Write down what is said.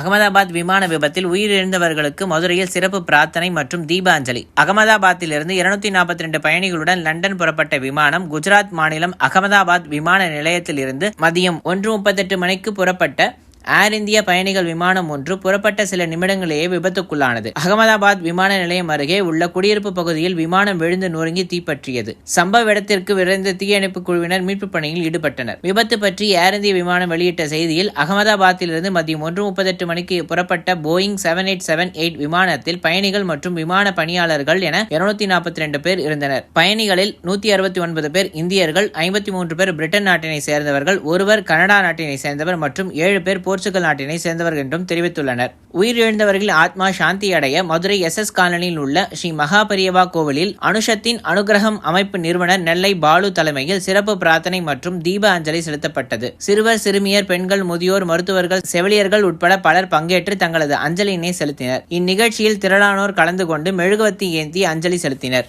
அகமதாபாத் விமான விபத்தில் உயிரிழந்தவர்களுக்கு மதுரையில் சிறப்பு பிரார்த்தனை மற்றும் தீபாஞ்சலி. அகமதாபாத்திலிருந்து இருநூத்தி நாற்பத்தி ரெண்டு பயணிகளுடன் லண்டன் புறப்பட்ட விமானம் குஜராத் மாநிலம் அகமதாபாத் விமான நிலையத்திலிருந்து மதியம் ஒன்று முப்பத்தெட்டு மணிக்கு புறப்பட்ட ஏர் இந்தியா பயணிகள் விமானம் ஒன்று புறப்பட்ட சில நிமிடங்களேயே விபத்துக்குள்ளானது. அகமதாபாத் விமான நிலையம் அருகே உள்ள குடியிருப்பு பகுதியில் விமானம் விழுந்து நொறுங்கி தீப்பற்றியது. சம்பவ இடத்திற்கு விரைந்த தீயணைப்பு குழுவினர் மீட்பு பணியில் ஈடுபட்டனர். விபத்து பற்றி ஏர் இந்திய விமானம் வெளியிட்ட செய்தியில் அகமதாபாத்திலிருந்து மதியம் ஒன்று முப்பத்தெட்டு மணிக்கு புறப்பட்ட Boeing seven eight seven eight விமானத்தில் பயணிகள் மற்றும் விமான பணியாளர்கள் என இருநூத்தி நாற்பத்தி ரெண்டு பேர் இருந்தனர். பயணிகளில் நூத்தி அறுபத்தி ஒன்பது பேர் இந்தியர்கள் ஐம்பத்தி மூன்று பேர் பிரிட்டன் நாட்டினை சேர்ந்தவர்கள் ஒருவர் கனடா நாட்டினை சேர்ந்தவர் மற்றும் ஏழு பேர் போர்ச்சுகல் நாட்டினை சேர்ந்தவர்கள் என்றும் தெரிவித்துள்ளனர். உயிரிழந்தவர்களின் ஆத்மா சாந்தி அடைய மதுரை எஸ் எஸ் காலனியில் உள்ள ஸ்ரீ மகாபரியவா கோவிலில் அனுஷத்தின் அனுகிரகம் அமைப்பு நிறுவனர் நெல்லை பாலு தலைமையில் சிறப்பு பிரார்த்தனை மற்றும் தீப அஞ்சலி செலுத்தப்பட்டது. சிறுவர் சிறுமியர் பெண்கள் முதியோர் மருத்துவர்கள் செவிலியர்கள் உட்பட பலர் பங்கேற்று தங்களது அஞ்சலியினை செலுத்தினர். இந்நிகழ்ச்சியில் திரளானோர் கலந்து கொண்டு மெழுகுவத்தி ஏந்தி அஞ்சலி செலுத்தினர்.